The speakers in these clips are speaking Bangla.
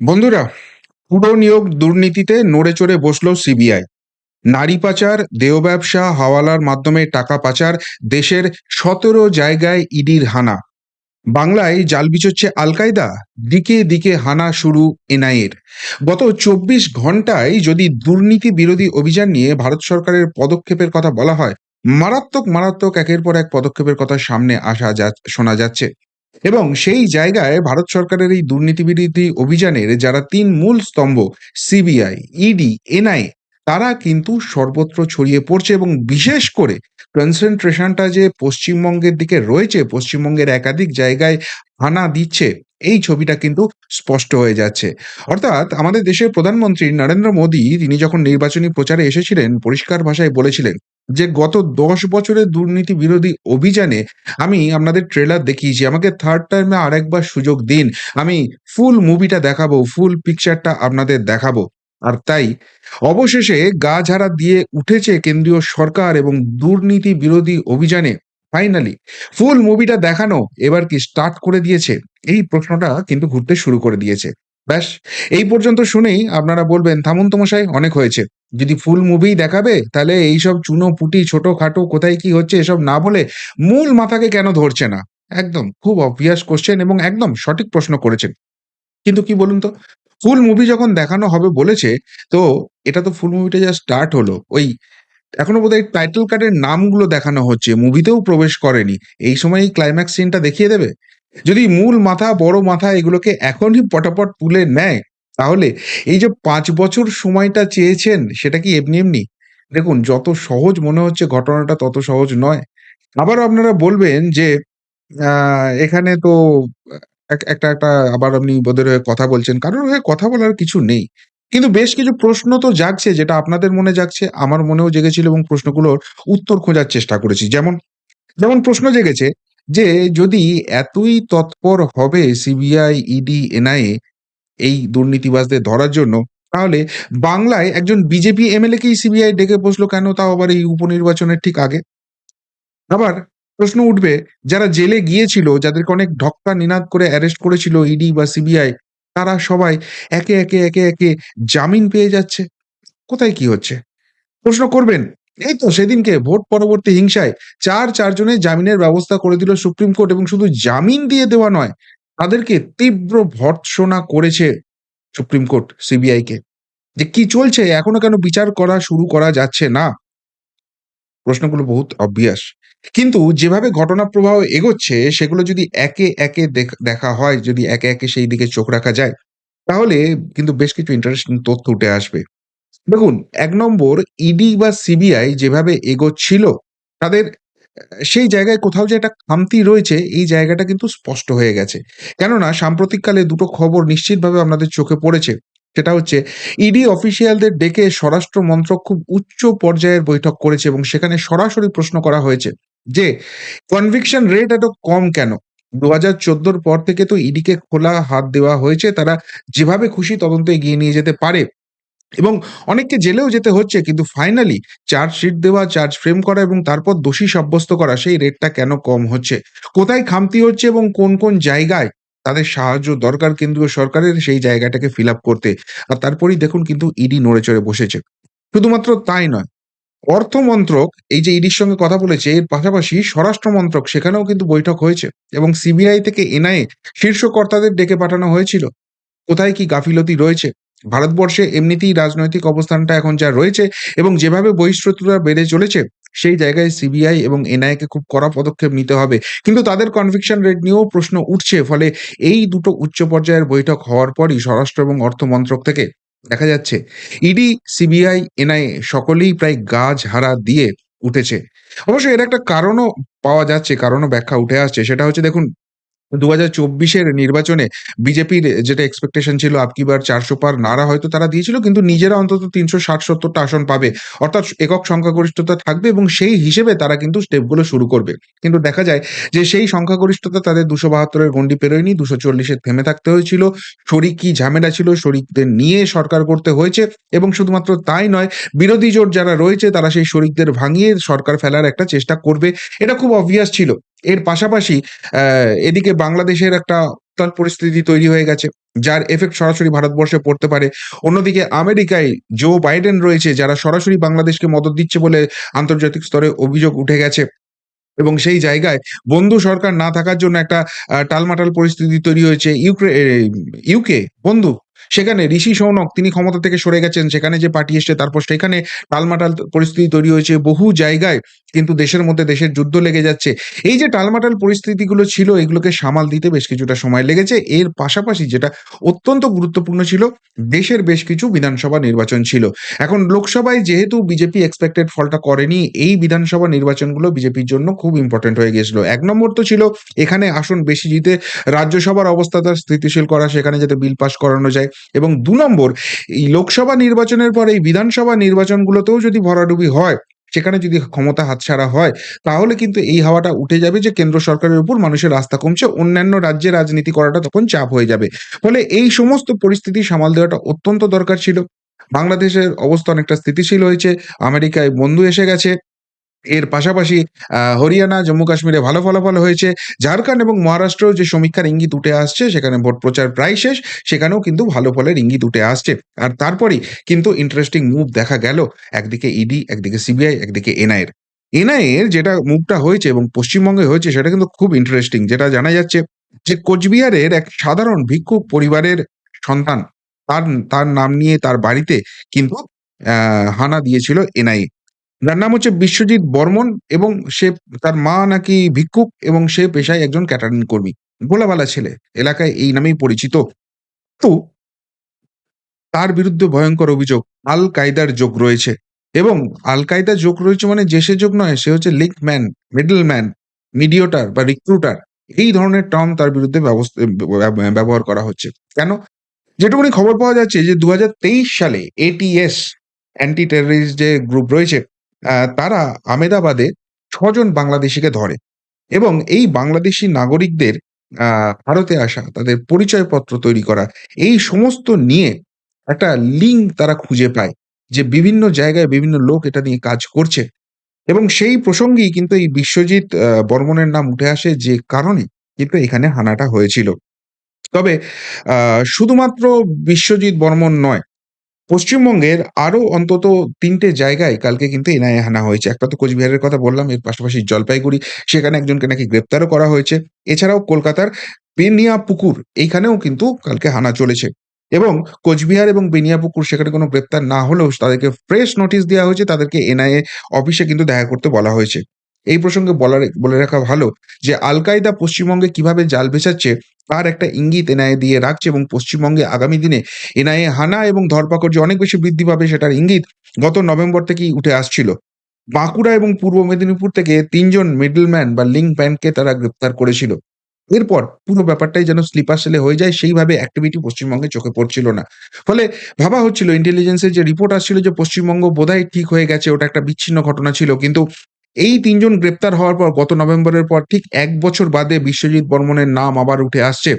বন্ধুরা, পুরো নিয়োগ দুর্নীতিতে নড়ে চড়ে বসল সিবিআই। নারী পাচার, দেহ ব্যবসা, হাওয়ালার মাধ্যমে টাকা পাচার, দেশের সতেরো জায়গায় ইডির হানা। বাংলায় জাল বিচচ্ছে আল কায়দা দিকে দিকে হানা শুরু এনআইএর। গত চব্বিশ ঘন্টায় যদি দুর্নীতি বিরোধী অভিযান নিয়ে ভারত সরকারের পদক্ষেপের কথা বলা হয়, মারাত্মক মারাত্মক একের পর এক পদক্ষেপের কথা সামনে আসা যা, শোনা যাচ্ছে। এবং সেই জায়গায় ভারত সরকারের এই দুর্নীতি বিরোধী অভিযানের যারা তিন মূল স্তম্ভ, সিবিআই, ইডি এনআইএ তারা কিন্তু সর্বত্র ছড়িয়ে পড়ছে এবং বিশেষ করে কনসেন্ট্রেশনটা যে পশ্চিমবঙ্গের দিকে রয়েছে, পশ্চিমবঙ্গের একাধিক জায়গায় হানা দিচ্ছে, এই ছবিটা কিন্তু স্পষ্ট হয়ে যাচ্ছে। অর্থাৎ আমাদের দেশের প্রধানমন্ত্রী নরেন্দ্র মোদী, তিনি যখন নির্বাচনী প্রচারে এসেছিলেন, পরিষ্কার ভাষায় বলেছিলেন যে গত দশ বছরের দুর্নীতি বিরোধী অভিযানে আমি আপনাদের ট্রেলার দেখিয়েছি। আমাকে থার্ড টাইমে আরেকবার সুযোগ দিন। আমি ফুল মুভিটা দেখাবো ফুল পিকচারটা আপনাদের দেখাবো। আর তাই অবশেষে গা ঝাড়া দিয়ে উঠেছে কেন্দ্রীয় সরকার এবং দুর্নীতি বিরোধী অভিযানে। ফাইনালি ফুল মুভিটা দেখানো এবার কি স্টার্ট করে দিয়েছে? এই প্রশ্নটা কিন্তু ঘুরতে শুরু করে দিয়েছে। ব্যাস, এই পর্যন্ত শুনেই আপনারা বলবেন, থামুন তমশাই, অনেক হয়েছে। যদি ফুল মুভি দেখাবে, তাহলে এইসব চুনো, পুটি, ছোট খাটো, কোথায় কি হচ্ছে, এসব না বলে মূল মাথাকে কেন ধরছে না? একদম, খুব অবভিয়াস কোশ্চেন এবং একদম সঠিক প্রশ্ন করেছেন। কিন্তু কি বলুন তো ফুল মুভি যখন দেখানো হবে বলেছে, তো এটা তো ফুল মুভিটা যা স্টার্ট হলো। ওই, এখনও বোধহয় টাইটেল কার্ডের নামগুলো দেখানো হচ্ছে মুভিতেও প্রবেশ করেনি। এই সময় ক্লাইম্যাক্স সিনটা দেখিয়ে দেবে? যদি মূল মাথা বড় মাথা এগুলোকে এখনই পটাপট তুলে নেয় তাহলে এই যে পাঁচ বছর সময়টা চেয়েছেন সেটা কি এমনি এমনি? দেখুন যত সহজ মনে হচ্ছে ঘটনাটা তত সহজ নয়। আবারও আপনারা বলবেন যে আহ, এখানে তো এক- একটা একটা আবার আপনি ওদের হয়ে কথা বলছেন। কারোর হয়ে কথা বলার কিছু নেই। কিন্তু বেশ কিছু প্রশ্ন তো জাগছে যেটা আপনাদের মনে জাগছে আমার মনেও জেগেছিল এবং প্রশ্নগুলোর উত্তর খোঁজার চেষ্টা করেছি। যেমন যেমন প্রশ্ন জেগেছে যে যদি এতই তৎপর হবে সিবিআই, ইডি, এনআইএ এই দুর্নীতিবাজদের ধরার জন্য, তাহলে বাংলায় একজন বিজেপি এমএলএ কেই সিবিআই ডেকে বসল কেন? তাও আবার এই উপনির্বাচনের ঠিক আগে। আবার প্রশ্ন উঠবে, যারা জেলে গিয়েছিল, যাদেরকে অনেক ঢক্কা নিনাদ করে অ্যারেস্ট করেছিল ইডি বা সিবিআই, তারা সবাই একে একে একে একে জামিন পেয়ে যাচ্ছে। কোথায় কি হচ্ছে? প্রশ্ন করবেন এই তো সেদিনকে ভোট পরবর্তী হিংসায় চার চারজনের জামিনের ব্যবস্থা করে দিল সুপ্রিম কোর্ট এবং শুধু জামিন দিয়ে দেওয়া নয়, তাদেরকে তীব্র ভর্ৎসনা করেছে সুপ্রিম কোর্ট সিবিআই কে যে কি চলছে, এখনও কেন বিচার করা শুরু করা যাচ্ছে না? প্রশ্নগুলো বহুত অবভিয়াস কিন্তু যেভাবে ঘটনা প্রবাহ এগোচ্ছে, সেগুলো যদি একে একে দেখা হয়, যদি একে একে সেই দিকে চোখ রাখা যায়, তাহলে কিন্তু বেশ কিছু ইন্টারেস্টিং তথ্য উঠে আসবে। দেখুন, এক নম্বর ইডি বা সিবিআই যেভাবে এগোচ্ছিল, তাদের, সেই জায়গায় কোথাও যে একটা খামতি রয়েছে, এই জায়গাটা কিন্তু স্পষ্ট হয়ে গেছে। কেননা, সাম্প্রতিককালে দুটো খবর নিশ্চিতভাবে আপনাদের চোখে পড়েছে। সেটা হচ্ছে ইডি অফিসিয়ালদের ডেকে স্বরাষ্ট্র মন্ত্রক খুব উচ্চ পর্যায়ের বৈঠক করেছে এবং সেখানে সরাসরি প্রশ্ন করা হয়েছে যে কনভিকশন রেট এত কম কেন? দু হাজার চোদ্দোর পর থেকে তো ইডিকে খোলা হাত দেওয়া হয়েছে, তারা যেভাবে খুশি তদন্ত এগিয়ে নিয়ে যেতে পারে। এবং অনেককে জেলেও যেতে হচ্ছে, কিন্তু ফাইনালি চার্জশিট দেওয়া চার্জ ফ্রেম করা এবং তারপর দোষী সাব্যস্ত করা, সেই রেটটা কেন কম হচ্ছে? কোথায় খামতি হচ্ছে এবং কোন কোন জায়গায় তাদের সাহায্য দরকার কেন্দ্রীয় সরকারের সেই জায়গাটাকে ফিল আপ করতে? আর তারপরেই দেখুন কিন্তু ইডি নড়ে চড়ে বসেছে। শুধুমাত্র তাই নয়, অর্থমন্ত্রক, এই যে ইডির সঙ্গে কথা বলেছে, এর পাশাপাশি স্বরাষ্ট্র মন্ত্রক সেখানেও কিন্তু বৈঠক হয়েছে এবং সিবিআই থেকে এনআইএ শীর্ষ কর্তাদের ডেকে পাঠানো হয়েছিল। কোথায় কি গাফিলতি রয়েছে? ভারতবর্ষে এমনিতেই রাজনৈতিক অবস্থানটা এখন যা রয়েছে এবং যেভাবে বহিঃশত্রুতা বেড়ে চলেছে, সেই জায়গায় সিবিআই এবং এনআইএ কে খুব কড়া পদক্ষেপ নিতে হবে। কিন্তু তাদের কনভিকশন রেট নিয়েও প্রশ্ন উঠছে, ফলে এই দুটো উচ্চ পর্যায়ের বৈঠক হওয়ার পরই স্বরাষ্ট্র এবং অর্থ মন্ত্রক থেকে দেখা যাচ্ছে ইডি সিবিআই এনআইএ সকলেই প্রায় গা ঝাড়া দিয়ে উঠেছে। অবশ্য এর একটা কারণও পাওয়া যাচ্ছে, কারণও ব্যাখ্যা উঠে আসছে, সেটা হচ্ছে দেখুন দু হাজার চব্বিশের নির্বাচনে বিজেপির যেটা এক্সপেকটেশন ছিল আপকিবার চারশো পার নারা হয়তো তারা দিয়েছিল, কিন্তু নিজেরা অন্তত তিনশো ষাট সত্তরটা আসন পাবে। অর্থাৎ একক সংখ্যাগরিষ্ঠতা থাকবে এবং সেই হিসেবে তারা কিন্তু স্টেপগুলো শুরু করবে। কিন্তু দেখা যায় যে সেই সংখ্যাগরিষ্ঠতা তাদের দুশো বাহাত্তরের গন্ডি পেরোয়নি, দুশো চল্লিশে থেমে থাকতে হয়েছিল। শরিক কি ঝামেলা ছিল শরিকদের নিয়ে সরকার করতে হয়েছে এবং শুধুমাত্র তাই নয়, বিরোধী জোট যারা রয়েছে তারা সেই শরিকদের ভাঙিয়ে সরকার ফেলার একটা চেষ্টা করবে। এটা খুব অবভিয়াস ছিল। এর পাশাপাশি এদিকে বাংলাদেশের একটা উত্তাল পরিস্থিতি তৈরি হয়ে গেছে। যার এফেক্ট সরাসরি ভারতবর্ষে পড়তে পারে। অন্যদিকে আমেরিকায় জো বাইডেন রয়েছে, যারা সরাসরি বাংলাদেশকে মদত দিচ্ছে বলে আন্তর্জাতিক স্তরে অভিযোগ উঠে গেছে। এবং সেই জায়গায় বন্ধু সরকার না থাকার জন্য একটা টালমাটাল পরিস্থিতি তৈরি হয়েছে। ইউক্রে ইউকে, বন্ধু সেখানে ঋষি সৌনক তিনি ক্ষমতা থেকে সরে গেছেন। সেখানে যে পার্টি এসছে, তারপর সেখানে টালমাটাল পরিস্থিতি তৈরি হয়েছে। বহু জায়গায়, কিন্তু দেশের মধ্যে দেশের যুদ্ধ লেগে যাচ্ছে। এই যে টালমাটাল পরিস্থিতিগুলো ছিল, এগুলোকে সামাল দিতে বেশ কিছুটা সময় লেগেছে। এর পাশাপাশি যেটা অত্যন্ত গুরুত্বপূর্ণ ছিল, দেশের বেশ কিছু বিধানসভা নির্বাচন ছিল। এখন লোকসভায় যেহেতু বিজেপি এক্সপেক্টেড ফলটা করেনি, এই বিধানসভা নির্বাচনগুলো বিজেপির জন্য খুব ইম্পোর্টেন্ট হয়ে গিয়েছিল। এক নম্বর তো ছিল, এখানে আসন বেশি জিতে রাজ্যসভার অবস্থা তার স্থিতিশীল করা, সেখানে যাতে বিল পাস করানো যায় এবং দু নম্বর, এই লোকসভা নির্বাচনের পর এই বিধানসভা নির্বাচনগুলোতেও যদি ভরাডুবি হয়, সেখানে যদি ক্ষমতা হাতছাড়া হয়, তাহলে কিন্তু এই হাওয়াটা উঠে যাবে যে কেন্দ্র সরকারের উপর মানুষের আস্থা কমছে। অন্যান্য রাজ্যে রাজনীতি করাটা তখন চাপ হয়ে যাবে। ফলে এই সমস্ত পরিস্থিতি সামাল দেওয়াটা অত্যন্ত দরকার ছিল। বাংলাদেশের অবস্থা অনেকটা স্থিতিশীল হয়েছে। আমেরিকায় বন্ধু এসে গেছে। এর পাশাপাশি হরিয়ানা, জম্মু কাশ্মীরে ভালো ফলাফল হয়েছে। ঝাড়খণ্ড এবং মহারাষ্ট্রেও যে সমীক্ষার ইঙ্গিত উঠে আসছে সেখানে ভোট প্রচার প্রায় শেষ। সেখানেও কিন্তু ভালো ফলের ইঙ্গিত উঠে আসছে। আর তারপরেই কিন্তু ইন্টারেস্টিং মুভ দেখা গেল। একদিকে ইডি, একদিকে সিবিআই, একদিকে এনআইএ এর। এনআইএ এর যেটা মুভটা হয়েছে এবং পশ্চিমবঙ্গে হয়েছে সেটা কিন্তু খুব ইন্টারেস্টিং। যেটা জানা যাচ্ছে যে কোচবিহারের এক সাধারণ ভিক্ষুক পরিবারের সন্তান তার তার নাম নিয়ে তার বাড়িতে কিন্তু হানা দিয়েছিল এনআইএ। যার নাম হচ্ছে বিশ্বজিৎ বর্মন এবং সে তার মা নাকি ভিক্ষুক এবং সে পেশায় একজন ক্যাটারিং কর্মী। ভোলাভালা ছেলে। এলাকায় এই নামেই পরিচিত। তো তার বিরুদ্ধে ভয়ঙ্কর অভিযোগ আল কায়দার যোগ রয়েছে এবং আল কায়দার যোগ রয়েছে মানে যে সে যোগ নয় সে হচ্ছে link man, middle man, mediator বা রিক্রুটার এই ধরনের টার্ম তার বিরুদ্ধে ব্যবহার করা হচ্ছে। কেন? যেটুকুনি খবর পাওয়া যাচ্ছে যে ২০২৩ সালে এটিএস অ্যান্টি টেররিস্ট যে গ্রুপ রয়েছে তারা আমেদাবাদে ছজন বাংলাদেশিকে ধরে এবং এই বাংলাদেশী নাগরিকদের ভারতে আসা, তাদের পরিচয়পত্র তৈরি করা এই সমস্ত নিয়ে একটা লিঙ্ক তারা খুঁজে পায় যে বিভিন্ন জায়গায় বিভিন্ন লোক এটা নিয়ে কাজ করছে এবং সেই প্রসঙ্গেই কিন্তু এই বিশ্বজিৎ বর্মনের নাম উঠে আসে যে কারণে কিন্তু এখানে হানাটা হয়েছিল। তবে শুধুমাত্র বিশ্বজিৎ বর্মন নয়, পশ্চিমবঙ্গের আরও অন্তত তিনটে জায়গায় কালকে কিন্তু এনআইএ হানা হয়েছে। একটা তো কোচবিহারের কথা বললাম, এর পাশাপাশি জলপাইগুড়ি সেখানে একজনকে নাকি গ্রেপ্তারও করা হয়েছে। এছাড়াও কলকাতার বেনিয়া পুকুর এইখানেও কিন্তু কালকে হানা চলেছে এবং কোচবিহার এবং বেনিয়াপুকুর সেখানে কোনো গ্রেপ্তার না হলেও তাদেরকে ফ্রেশ নোটিশ দেওয়া হয়েছে। তাদেরকে এনআইএ অফিসে কিন্তু দেখা করতে বলা হয়েছে। এই প্রসঙ্গে বলা বলে রাখা ভালো যে আল কায়দা পশ্চিমবঙ্গে কীভাবে জাল ভেসাচ্ছে তার একটা ইঙ্গিত এনআইএ দিয়ে রাখছে এবং পশ্চিমবঙ্গে আগামী দিনে এনআইএ হানা এবং ধরপাকড় যে অনেক বেশি বৃদ্ধি পাবে সেটার ইঙ্গিত গত নভেম্বর থেকেই উঠে আসছিল। বাঁকুড়া এবং পূর্ব মেদিনীপুর থেকে ৩ জন মিডলম্যান বা লিঙ্ক ম্যানকে তারা গ্রেপ্তার করেছিল। এরপর পুরো ব্যাপারটাই যেন স্লিপার সেলে হয়ে যায় সেইভাবে অ্যাক্টিভিটি পশ্চিমবঙ্গে চোখে পড়ছিল না। ফলে ভাবা হচ্ছিল ইন্টেলিজেন্সের যে রিপোর্ট আসছিল যে পশ্চিমবঙ্গ বোধহয় ঠিক হয়ে গেছে, ওটা একটা বিচ্ছিন্ন ঘটনা ছিল। কিন্তু এই তিনজন গ্রেপ্তার হওয়ার পর গত নভেম্বরের পর ঠিক এক বছর বাদে বিশ্বজিৎ বর্মনের নাম আবার উঠে আসছে।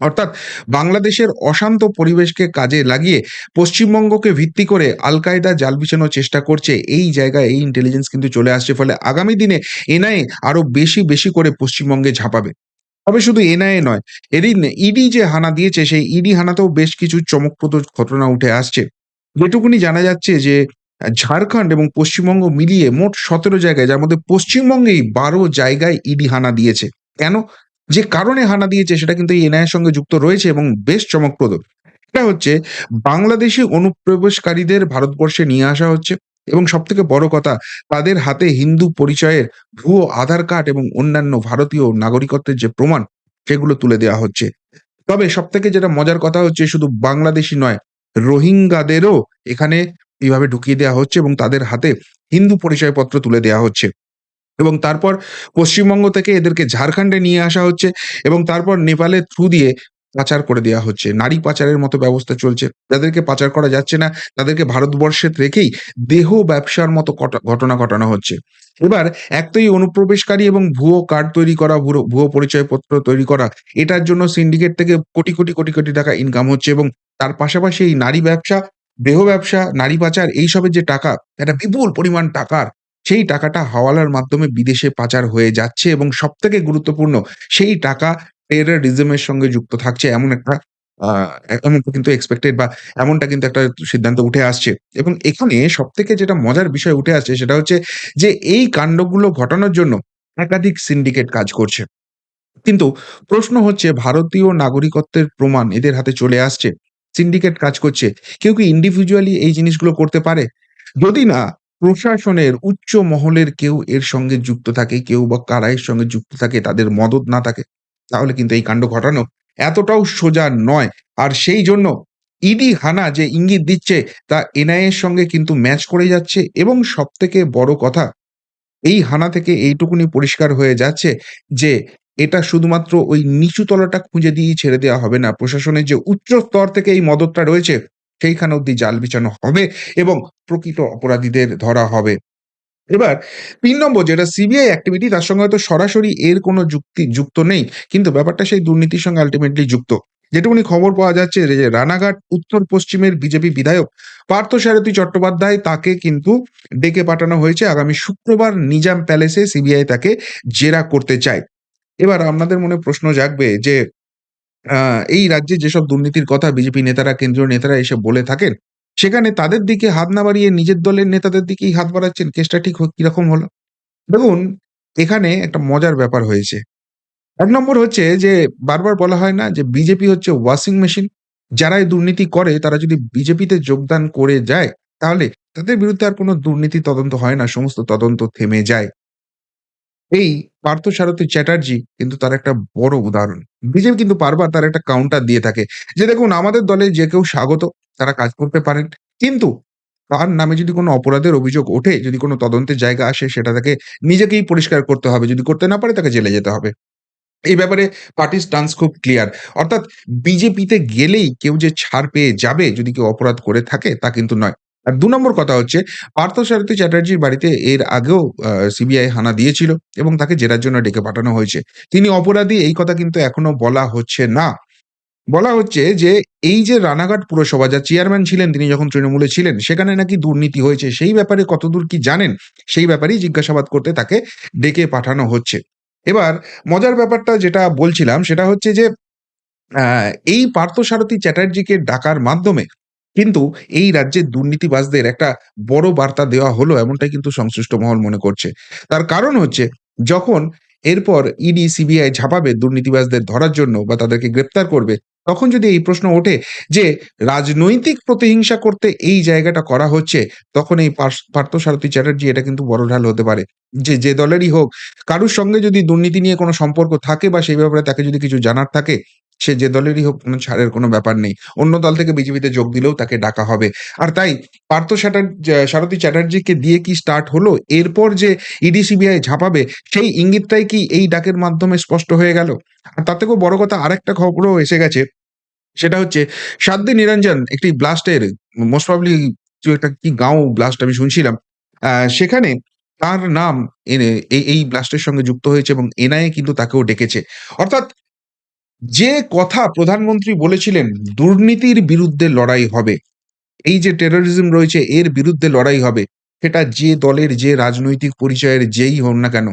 অর্থাৎ বাংলাদেশের অশান্ত পরিবেশকে কাজে লাগিয়ে পশ্চিমবঙ্গকে ভিত্তি করে আল কায়দা জাল বিছানোর চেষ্টা করছে এই জায়গায় এই ইন্টেলিজেন্স কিন্তু চলে আসছে। ফলে আগামী দিনে এনআইএ আরও বেশি, বেশি করে পশ্চিমবঙ্গে ঝাঁপাবে। তবে শুধু এনআইএ নয়, এদিন ইডি যে হানা দিয়েছে সেই ইডি হানাতেও বেশ কিছু চমকপ্রদ ঘটনা উঠে আসছে। যেটুকুনি জানা যাচ্ছে যে ঝাড়খণ্ড এবং পশ্চিমবঙ্গ মিলিয়ে মোট ১৭ জায়গায় যার মধ্যে পশ্চিমবঙ্গেই ১২ জায়গায় ইডি হানা দিয়েছে। কেন? যে কারণে হানা দিয়েছে সেটা কিন্তু এই এনআইএর সঙ্গে যুক্ত রয়েছে এবং বেশ চমকপ্রদ। এটা হচ্ছে বাংলাদেশী অনুপ্রবেশকারীদের ভারতবর্ষে নিয়ে আসা হচ্ছে এবং সব থেকে বড় কথা তাদের হাতে হিন্দু পরিচয়ের ভুয়ো আধার কার্ড এবং অন্যান্য ভারতীয় নাগরিকত্বের যে প্রমাণ সেগুলো তুলে দেওয়া হচ্ছে। তবে সব থেকে যেটা মজার কথা হচ্ছে শুধু বাংলাদেশী নয়, রোহিঙ্গাদেরও এখানে এভাবে ঢুকিয়ে দেওয়া হচ্ছে এবং তাদের হাতে হিন্দু পরিচয়পত্র তুলে দেওয়া হচ্ছে। এবং তারপর পশ্চিমবঙ্গ থেকে এদেরকে ঝাড়খণ্ডে নিয়ে আসা হচ্ছে এবং তারপর নেপালের থ্রু দিয়ে পাচার করে দেওয়া হচ্ছে। নারী পাচারের মতো ব্যবস্থা চলছে। যাদেরকে পাচার করা যাচ্ছে না তাদেরকে ভারতবর্ষে রেখেই দেহ ব্যবসার মতো ঘটনা ঘটানো হচ্ছে। এবার এক তো এই অনুপ্রবেশকারী এবং ভুয়ো কার্ড তৈরি করা, ভুয়ো পরিচয়পত্র তৈরি করা এটার জন্য সিন্ডিকেট থেকে কোটি, কোটি, কোটি, কোটি টাকা ইনকাম হচ্ছে এবং তার পাশাপাশি এই নারী ব্যবসা, দেহ ব্যবসা, নারী পাচার এইসবের যে টাকা একটা বিপুল পরিমাণ টাকার সেই টাকাটা হাওয়ালার মাধ্যমে বিদেশে পাচার হয়ে যাচ্ছে এবং সব থেকে গুরুত্বপূর্ণ সেই টাকা টেররিজম এর সঙ্গে যুক্ত থাকছে এমন একটা এমনটা কিন্তু এক্সপেক্টেড বা এমনটা কিন্তু একটা সিদ্ধান্ত উঠে আসছে। এবং এখানে সব থেকে যেটা মজার বিষয় উঠে আসছে সেটা হচ্ছে যে এই কাণ্ডগুলো ঘটানোর জন্য একাধিক সিন্ডিকেট কাজ করছে। কিন্তু প্রশ্ন হচ্ছে ভারতীয় নাগরিকত্বের প্রমাণ এদের হাতে চলে আসছে। সিন্ডিকেট কাজ করছে। কেউ কি ইন্ডিভিজুয়ালি এই জিনিসগুলো করতে পারে? যদি না প্রশাসনের উচ্চ মহলের কেউ এর সঙ্গে যুক্ত থাকে, কেউ বা কারা এর সঙ্গে যুক্ত থাকে তাদের মদত না থাকে, তাহলে কিন্তু এই কাণ্ড ঘটানো এতটাও সোজা নয়। আর সেই জন্য ইডি হানা যে ইঙ্গিত দিচ্ছে তা এনআইএ এর সঙ্গে কিন্তু ম্যাচ করে যাচ্ছে এবং সব থেকে বড় কথা এই হানা থেকে এইটুকুনি পরিষ্কার হয়ে যাচ্ছে যে এটা শুধুমাত্র ওই নিচু তলাটা খুঁজে দিয়েই ছেড়ে দেওয়া হবে না। প্রশাসনের যে উচ্চ স্তর থেকে এই মদতটা রয়েছে, সেইখানে অব্দি জাল বিছানো হবে এবং প্রকৃত অপরাধীদের ধরা হবে। এবার তিন নম্বর, যেটা সিবিআই অ্যাক্টিভিটি তার সঙ্গে হয়তো সরাসরি এর কোনো যুক্তি যুক্ত নেই। কিন্তু ব্যাপারটা সেই দুর্নীতির সঙ্গে আল্টিমেটলি যুক্ত। যেটুকুনি খবর পাওয়া যাচ্ছে, যে রানাঘাট, উত্তর পশ্চিমের বিজেপি বিধায়ক পার্থসারথী চট্টোপাধ্যায় তাকে কিন্তু ডেকে পাঠানো হয়েছে আগামী শুক্রবার নিজাম প্যালেসে সিবিআই তাকে জেরা করতে চায়। এবার আপনাদের মনে প্রশ্ন জাগবে যে এই রাজ্যে যেসব দুর্নীতির কথা বিজেপি নেতারা, কেন্দ্রীয় নেতারা এসে বলে থাকেন, সেখানে তাদের দিকে হাত না বাড়িয়ে নিজের দলের নেতাদের দিকেই হাত বাড়াচ্ছেন। কেসটা ঠিক কীরকম হলো? দেখুন, এখানে একটা মজার ব্যাপার হয়েছে। এক নম্বর হচ্ছে যে বারবার বলা হয় না যে বিজেপি হচ্ছে ওয়াশিং মেশিন। যারা এই দুর্নীতি করে তারা যদি বিজেপিতে যোগদান করে যায়, তাহলে তাদের বিরুদ্ধে আর কোনো দুর্নীতি তদন্ত হয় না। সমস্ত তদন্ত থেমে যায়। এই পার্থসারথী চ্যাটার্জি কিন্তু তার একটা বড় উদাহরণ। বিজেপি কিন্তু বারবার তার একটা কাউন্টার দিয়ে থাকে। যে দেখুন আমাদের দলে যে কেউ স্বাগত, তারা কাজ করতে পারেন। কিন্তু তার নামে যদি কোনো অপরাধের অভিযোগ ওঠে, যদি কোনো তদন্তের জায়গা আসে সেটা তাকে নিজেকেই পরিষ্কার করতে হবে। যদি করতে না পারে তাকে জেলে যেতে হবে। এই ব্যাপারে পার্টির স্টান্স খুব ক্লিয়ার। অর্থাৎ বিজেপিতে গেলেই কেউ যে ছাড় পেয়ে যাবে যদি কেউ অপরাধ করে থাকে তা কিন্তু নয়। আর দু নম্বর কথা হচ্ছে, পার্থসারথী চ্যাটার্জির বাড়িতে এর আগেও সিবিআই হানা দিয়েছিল এবং তাকে জেরার জন্য ডেকে পাঠানো হয়েছে। তিনি অপরাধী, এই কথা কিন্তু এখনও বলা হচ্ছে না। বলা হচ্ছে যে, এই যে রানাঘাট পুরসভা, যা চেয়ারম্যান ছিলেন, তিনি যখন তৃণমূলে ছিলেন, সেখানে নাকি দুর্নীতি হয়েছে। সেই ব্যাপারে কতদূর কি জানেন? সেই ব্যাপারেই জিজ্ঞাসাবাদ করতে তাকে ডেকে পাঠানো হচ্ছে। এবার, মজার ব্যাপারটা যেটা বলছিলাম, সেটা হচ্ছে যে এই পার্থসারথী চ্যাটার্জিকে ডাকার মাধ্যমে কিন্তু এই রাজ্যের দুর্নীতিবাজদের একটা বড় বার্তা দেওয়া হলো এমনটাই কিন্তু সংশ্লিষ্ট মহল মনে করছে। তার কারণ হচ্ছে যখন এরপর ইডি, সিবিআই ঝাঁপাবে দুর্নীতিবাজদের ধরার জন্য বা তাদেরকে গ্রেপ্তার করবে, তখন যদি এই প্রশ্ন ওঠে যে রাজনৈতিক প্রতিহিংসা করতে এই জায়গাটা করা হচ্ছে, তখন এই পার্থসারথী চ্যাটার্জি এটা কিন্তু বড় ঢাল হতে পারে। যে, যে দলেরই হোক কারুর সঙ্গে যদি দুর্নীতি নিয়ে কোনো সম্পর্ক থাকে বা সেই ব্যাপারে তাকে যদি কিছু জানার থাকে, সে যে দলেরই হোক কোনো ছাড়ের কোনো ব্যাপার নেই। অন্য দল থেকে বিজেপিতে যোগ দিলেও তাকে ডাকা হবে। আর তাই পার্থ সারথী চ্যাটার্জিকে দিয়ে কি স্টার্ট হলো? এরপর যে ইডি, সিবিআই ঝাঁপাবে সেই ইঙ্গিতটাই কি এই ডাকের মাধ্যমে স্পষ্ট হয়ে গেল? আর তার থেকেও বড় কথা আরেকটা খবরও এসে গেছে। সেটা হচ্ছে সাধ্বী নিরঞ্জন একটি ব্লাস্টের মোস্ট প্রবাবলি কিছু একটা কি গাঁও ব্লাস্ট আমি শুনছিলাম। সেখানে তার নাম এই ব্লাস্টের সঙ্গে যুক্ত হয়েছে এবং এনআইএ কিন্তু তাকেও ডেকেছে। অর্থাৎ যে কথা প্রধানমন্ত্রী বলেছিলেন দুর্নীতির বিরুদ্ধে লড়াই হবে। এই যে টেররিজম রয়েছে এর বিরুদ্ধে লড়াই হবে। সেটা যে দলের যে রাজনৈতিক পরিচয়ের যেই হন না কেন,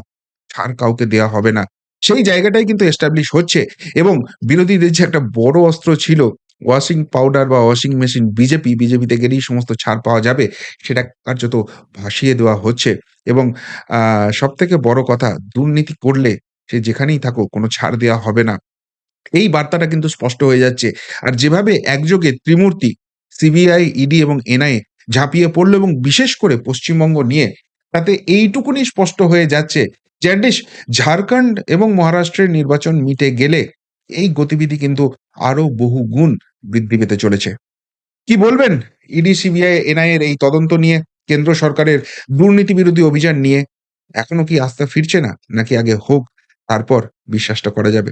ছাড় কাউকে দেয়া হবে না। সেই জায়গাটাই কিন্তু এস্টাবলিশ হচ্ছে এবং বিরোধীদের যে একটা বড় অস্ত্র ছিল ওয়াশিং পাউডার বা ওয়াশিং মেশিন বিজেপি, বিজেপিতে গেলেই সমস্ত ছাড় পাওয়া যাবে সেটা কার্যত ভাসিয়ে দেওয়া হচ্ছে এবং সব থেকে বড় কথা দুর্নীতি করলে সে যেখানেই থাকুক কোনো ছাড় দেওয়া হবে না। এই বার্তাটা কিন্তু স্পষ্ট হয়ে যাচ্ছে। আর যেভাবে একযোগে ত্রিমূর্তি সিবিআই, ইডি এবং এনআইএ ঝাঁপিয়ে পড়ল এবং বিশেষ করে পশ্চিমবঙ্গ নিয়ে তাতে এইটুকুনি স্পষ্ট হয়ে যাচ্ছে অ্যাটলিস্ট ঝাড়খণ্ড এবং মহারাষ্ট্রের নির্বাচন মিটে গেলে এই গতিবিধি কিন্তু আরও বহু গুণ বৃদ্ধি পেতে চলেছে। কি বলবেন ইডি, সিবিআই, এনআইএর এই তদন্ত নিয়ে, কেন্দ্র সরকারের দুর্নীতি বিরোধী অভিযান নিয়ে? এখনও কি আস্থা ফিরছে না? নাকি আগে হোক তারপর বিশ্বাসটা করা যাবে?